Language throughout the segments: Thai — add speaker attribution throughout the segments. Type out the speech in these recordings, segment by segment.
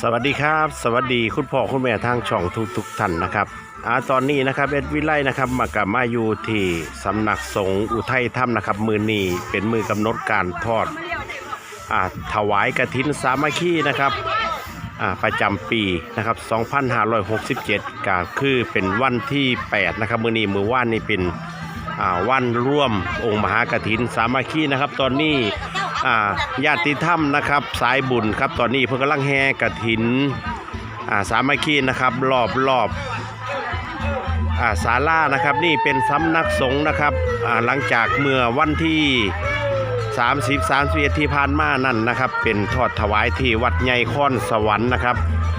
Speaker 1: สวัสดีครับ สวัสดีคุณพ่อคุณแม่ทางช่องทุกทุกๆท่านนะครับอาตอนนี้นะครับเอ็ดวิไลนะครับมากับมาอยู่ที่สำนักสงฆ์อุทัยถ้ำนะครับ มือนีเป็นมือกำหนดการทอดอาถวายกระถินสามัคคีนะครับประจำปีนะครับ 2567ก็คือเป็นวันที่ 8 นะครับ มือนี้มือว่านนี่เป็นวันร่วมองค์มหากฐินสามัคคีนะครับ ตอนนี้ อ่าญาติธรรมนะครับ สายบุญครับ ตอนนี้เพิ่งกำลังแห่กระถินอ่าสามัคคีนะครับรอบรอบอ่าศาลานะครับ นี่เป็นสำนักสงฆ์นะครับอ่าหลังจากเมื่อวันที่30 31ที่ผ่านมานั่นนะครับ เป็นทอดถวายที่วัดใหญ่ค้อนสวรรค์นะครับ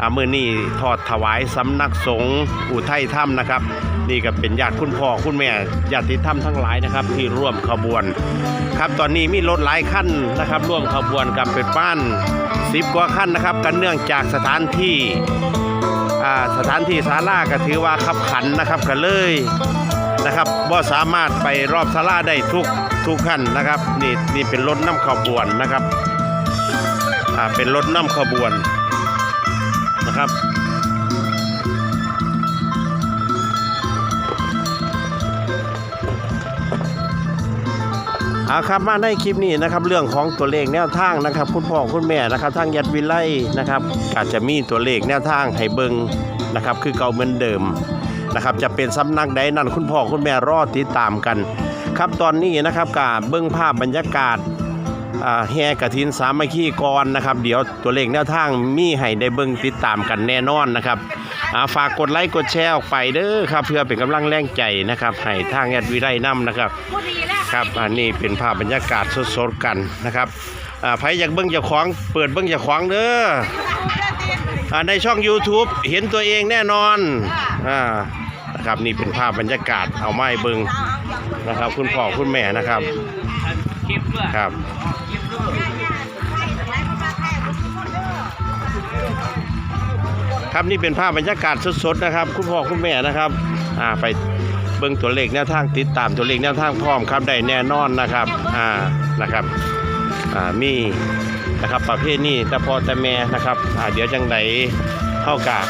Speaker 1: อ่ามื่อนี้ทอดถวายสำนักสงฆ์อุทัยถ้ำนะครับ นี่ก็เป็นญาติคุณพ่อคุณแม่ญาติธรรมทั้งหลายนะครับ ที่ร่วมขบวน ครับตอนนี้มีรถหลายขั้นนะครับ ร่วมขบวนกับเป็นบ้านสิบกว่าขั้นนะครับ กันเนื่องจากสถานที่สถานที่ศาลาก็ถือว่าขับขันนะครับก็เลยนะครับว่าสามารถไปรอบศาลาได้ทุกทุกขั้นนะครับ นี่นี่เป็นรถน้ำขบวนนะครับเป็นรถน้ำขบวนนะครับ อาครับมาในคลิปนี้นะครับเรื่องของตัวเลขแนวทางนะครับ คุณพ่อคุณแม่นะครับทางยัดวิไลนะครับอาจจะมีตัวเลขแนวทางให้เบิงนะครับ คือเก่าเหมือนเดิมนะครับ จะเป็นสำนักใดนั่นคุณพ่อคุณแม่รอติดตามกัน ครับตอนนี้นะครับกาเบิ้งภาพบรรยากาศ อ่าแห่กระถินสามัคคีกรนะครับ เดี๋ยวตัวเลขแนวทางมีให้ได้เบิ้งติดตามกันแน่นอนนะครับอ่าฝากกดไลค์กดแชร์ออกไปเด้อครับเพื่อเป็นกำลังแรงใจนะครับให้ทางยัดวิไลนํนะครับครับอันนี้เป็นภาพบรรยากาศสดๆกันนะครับอ่าใครอยากเบิ้งเจ้าของเปิดเบิ้งเจ้าของเด้ออ่าในช่อง YouTube เห็นตัวเองแน่นอนอ่า นะครับ นี่เป็นภาพบรรยากาศเอาไม้เบิ้งนะครับ คุณพ่อคุณแม่นะครับ
Speaker 2: ค
Speaker 1: รับ
Speaker 2: ค
Speaker 1: รับนี่เป็นภาพบรรยากาศสดๆนะครับ คุณพ่อคุณแม่นะครับอ่าไปเบิ่งตัวเลขแนวทางติดตามตัวเลขแนวทางพร้อมครับได้แน่นอนนะครับอ่านะครับอ่ามีนะครับประเภทนี้แต่พอแต่แม่นะครับอ่าเดี๋ยวจังไดเข้ากา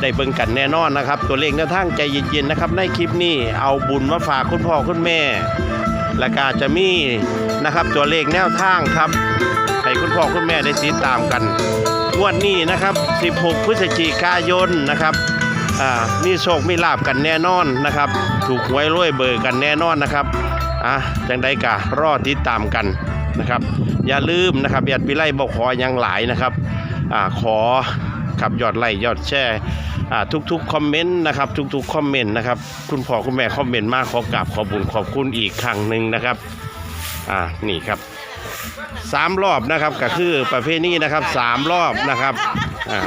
Speaker 1: ได้เบิ่งกันแน่นอนนะครับ ตัวเลขแนวทางใจเย็นๆนะครับ ในคลิปนี้เอาบุญมาฝากคุณพ่อคุณแม่ และก็จะมีนะครับตัวเลขแนวทางครับให้คุณพ่อคุณแม่ได้ติดตามกันงวดนี้นะครับ 16 พฤศจิกายนนะครับอ่ามีโชคมีลาบกันแน่นอนนะครับ ถูกหวยรวยเบอร์กันแน่นอนนะครับอะจังใดกะรอติดตามกันนะครับ อย่าลืมนะครับยอดวิไล่บอกขออยังหลายนะครับอ่าขอ ขับยอดไลค์ยอดแชร์อ่ทุกๆคอมเมนต์นะครับทุกๆคอมเมนต์นะครับคุณพ่อคุณแม่คอมเมนต์มากขอกราบขอบุญขอบคุณอีกครั้งหนึ่งนะครับอ่านี่ครับสามรอบนะครับก็คือประเภทนี้นะครับสามรอบนะครับอ่า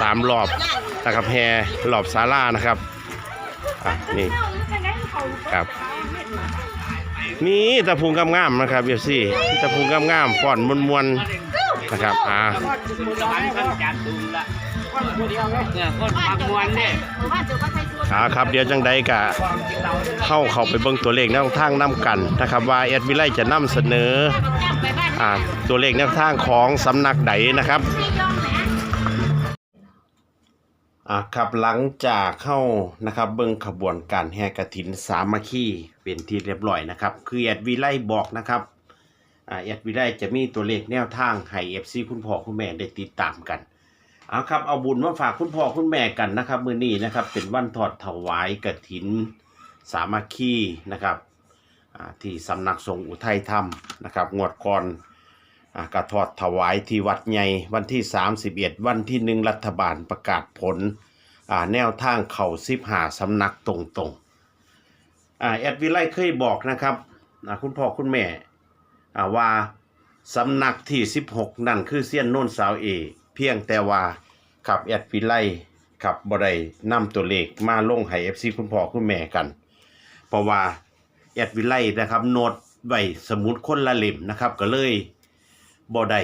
Speaker 1: สามรอบนะครับแฮรอบศาลานะครับอะนี่ครับมีตะพุงงามๆนะครับเบียซี่ตะพุงงามๆฟอนมวนๆนะครับอ่า
Speaker 2: สวรรค์ท่านจัดดุลละเนี่ยคนพักมวนเนี่ย
Speaker 1: อ่าครับเดี๋ยวจังใดกะเข้าเข้าไปเบิ่งตัวเลขแนวทางนํกันนะครับ ว่าแอดวิไลจะนำเสนออ่าตัวเลขแนวทางของสำนักใดนะครับอะครับหลังจากเข้านะครับเบิ่งขบวนการแห่กระถินสามัคคีเป็นที่เรียบร้อยนะครับ คือแอดวิไลบอกนะครับอ่าแอดวิไลจะมีตัวเลขแนวทางให้เอฟซีคุณพ่อคุณแม่ได้ติดตามกัน เอาครับเอาบุญมาฝากคุณพ่อคุณแม่กันนะครับ มื้อนี้นะครับ เป็นวันทอดถวายกระถิน สามัคคีนะครับที่สำนักสงฆ์อุทัยธรรมนะครับงวดก่อนกระทอดถวายที่วัดใหญ่วันที่ 31 วันที่หนึ่งรัฐบาลประกาศผลแนวทางเข่าสิบหาสำนักตรงๆอ่าแอดวิไลเคยบอกนะครับคุณพ่อคุณแม่ว่าสำนักที่ 16 นั่นคือเซียนโน่นสาวเอ เพียงแต่ว่า ขับแอดวิไลขับบไดนำตัวเลขมาลงให้ FC คุณพ่อคุณแม่กัน เพราะว่าแอดวิไลนะครับโน้ตไว้สมุดคนละเล่มนะครับ ก็เลยบ่ได้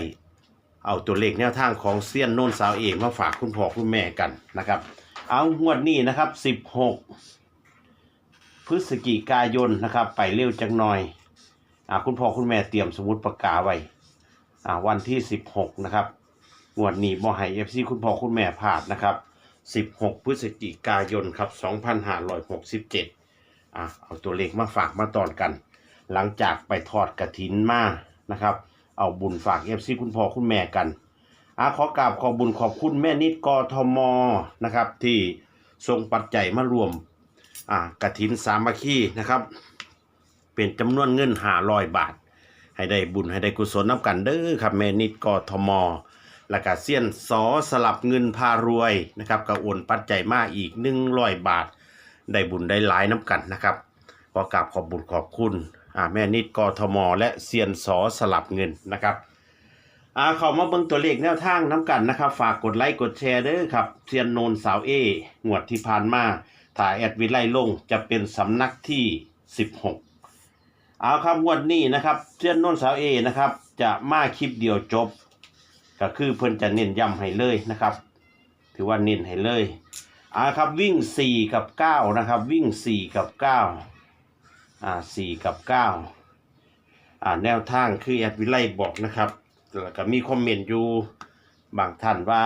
Speaker 1: เอาตัวเลขแนวทางของเซียนโน่นสาวเองมาฝากคุณพ่อคุณแม่กันนะครับ เอางวดนี้นะครับ 16 พฤศจิกายนนะครับ ไปเร็วจังหน่อยอ่าคุณพ่อคุณแม่เตรียมสมุดปากกาไว้อ่าวันที่ 16 นะครับ งวดนี้บ่ให้ FC คุณพ่อคุณแม่พลาดนะครับ 16 พฤศจิกายนครับ 2567 อะ เอาตัวเลขมาฝากมาตอนกัน หลังจากไปทอดกระถินมานะครับ เอาบุญฝาก FC คุณพ่อคุณแม่กันอะขอกราบขอบุญขอบคุณแม่นิดกทมนะครับ ที่ส่งปัจจัยมารวมอ่ากระถินสามัคคีนะครับ เป็นจำนวนเงิน500บาท ให้ได้บุญให้ได้กุศลน้ำกันเด้อครับแม่นิดกทม แล้วก็เซียนสอสลับเงินพารวยนะครับก็โอนปัจจัยมาอีก100บาท ได้บุญได้หลายน้ำกันนะครับขอกราบขอบบุญขอบคุณอ่าแม่นิดกทม และเซียนสอสลับเงินนะครับอ่าเข้ามาเบิ่งตัวเลขแนวทางน้ำกันนะครับ ฝากกดไลค์กดแชร์เด้อครับเซียนโนนสาวเองวดที่ผ่านมาถ่ายแอดวิไลลงจะเป็นสำนักที่ 16 เอาครับงวดนี้นะครับเซียนโนนสาวเอนะครับจะมาคลิปเดียวจบ ก็คือเพิ่นจะเน้นย้ำให้เลยนะครับ ถือว่าเน้นให้เลยอ่าครับวิ่ง4กับ9นะครับ วิ่ง4กับ9อ่า4กับ9อ่าแนวทางคือแอดวิไลบอกนะครับแล้วก็มีคอมเมนต์อยู่บางท่านว่า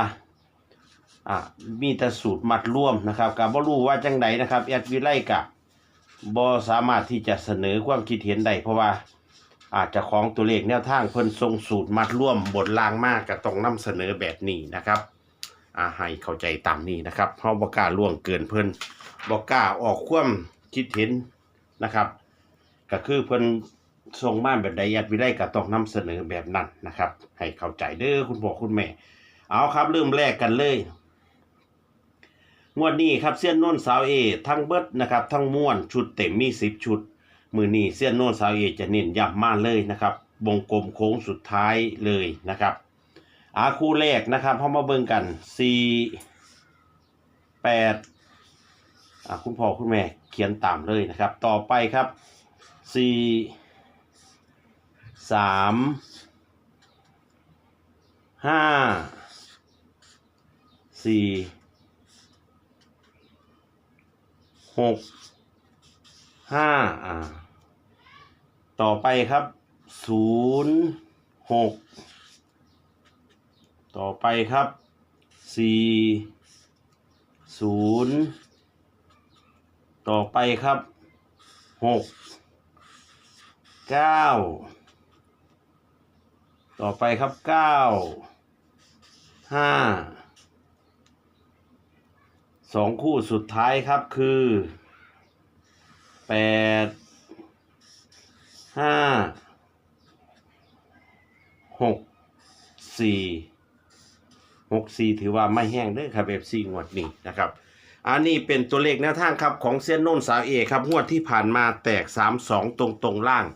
Speaker 1: อ่ามีแต่สูตรมัดร่วมนะครับกับบ่รู้ว่าจังใดนะครับแอดวิไลกับบ่สามารถที่จะเสนอความคิดเห็นได้เพราะว่า อาจจะของตัวเลขแนวทางเพิ่นทรงสูตรมัดร่วมบทลางมากก็ต้องนำเสนอแบบนี้นะครับอ่าให้เข้าใจตามนี้นะครับเพราะบ่กล้าล่วงเกินเพิ่นบ่กล้าออกความคิดเห็นนะครับ ก็คือเพิ่นทรงมาแบบใดยัดวิได้ก็ต้องนำเสนอแบบนั้นนะครับ ให้เข้าใจเด้อคุณพ่อคุณแม่ เอาครับเริ่มแรกกันเลยงวดนี้ครับเสี้ยนโน่นสาวเอทั้งเบิดนะครับ ทั้งม้วนชุดเต็มมีสิบชุด มือนี้เสี้ยนโน่นสาวเอจะเน้นย้ำมาเลยนะครับวงกลมโค้งสุดท้ายเลยนะครับอาคู่แรกนะครับเข้ามาเบิ่งกันสี่แปดอ่าคุณพ่อคุณแม่เขียนตามเลยนะครับ ต่อไปครับสี่สามห้าสี่หกห้าอ่า ต่อไปครับศูนย์หกต่อไปครับสี่ศูนย์ต่อไปครับหกเก้าต่อไปครับเก้าห้าสองคู่สุดท้ายครับคือแปด ห้าหกสี่หกสี่ถือว่าไม่แห้งเด้อครับเอฟซีงวดนี้นะครับ อันนี้เป็นตัวเลขแนวทางครับของเซียนโน่นสาวเอครับงวดที่ผ่านมาแตก3 2ตรงตรงล่าง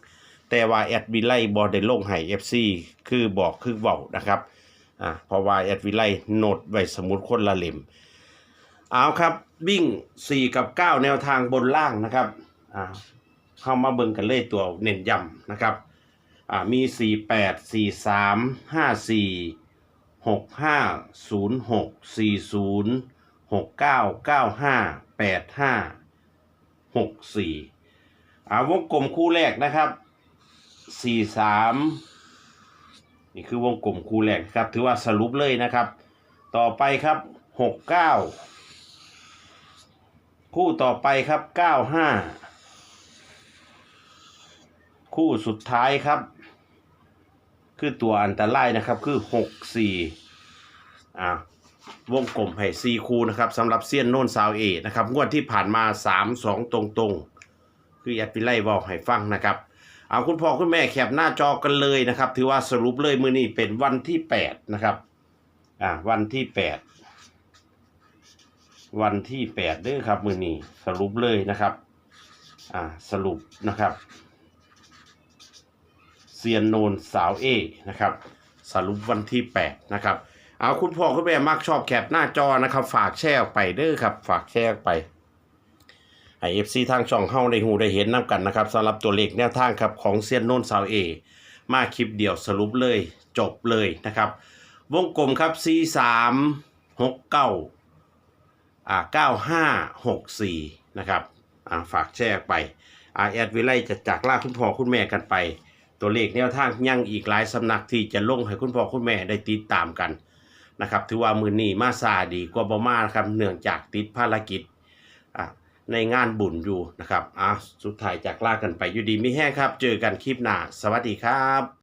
Speaker 1: แต่ว่าแอดวิไลบอได้ลงให้เอฟซีคือบอกคือเว้านะครับอ่าเพราะว่าแอดวิไลโนดไว้สมุดคนละเล่มเอาครับวิ่ง 4 กับ 9 แนวทางบนล่างนะครับอ่า เข้ามาเบิ่งกันเลยตัวเน้นย้ำนะครับอ่ามี 4 8 4 3 5 4หกห้าศูนย์หกสี่ศูนย์หกเก้าเก้าห้าแปดห้าหกสี่อาวงกลมคู่แรกนะครับสี่สามนี่คือวงกลมคู่แรกครับ ถือว่าสรุปเลยนะครับ ต่อไปครับหกเก้าคู่ต่อไปครับเก้าห้า คู่สุดท้ายครับ คือตัวอันตรายนะครับ คือหกสี่อ่าวงกลมให้สี่คูนะครับสำหรับเซียนโน่นซาวเอนะครับ งวดที่ผ่านมาสามสองตรงๆ คือแอดพิไลบอกให้ฟังนะครับ เอาคุณพ่อคุณแม่แคปหน้าจอกันเลยนะครับ ถือว่าสรุปเลยมือนี้เป็นวันที่แปดนะครับอ่าวันที่แปดวันที่แปดเด้อครับมือนี้สรุปเลยนะครับอ่าสรุปนะครับ เซียนโนนสาวเอนะครับ สรุปวันที่ 8 นะครับ เอาคุณพ่อคุณแม่มักชอบแคปหน้าจอนะครับ ฝากแชร์ไปเด้อครับ ฝากแชร์ไปให้เอฟซีทางช่องเฮาได้หูได้เห็นน้ำกันนะครับสำหรับตัวเลขแนวทางครับของเซียนโนนสาวเอมาคลิปเดียวสรุปเลยจบเลยนะครับ วงกลมครับ C 3 6 9อ่า9 5 6 4 นะครับอ่าฝากแชร์ไปอาแอดวิไลจะจากลาคุณพ่อคุณแม่กันไป ตัวเลขแนวทางยังอีกหลายสำนักที่จะลงให้คุณพ่อคุณแม่ได้ติดตามกันนะครับถือว่ามือนี่มาซาดีกว่าบ่มานะครับเนื่องจากติดภารกิจในงานบุญอยู่นะครับอะสุดท้ายจากลากันไปอยู่ดีไม่แห้งครับ เจอกันคลิปหน้า สวัสดีครับ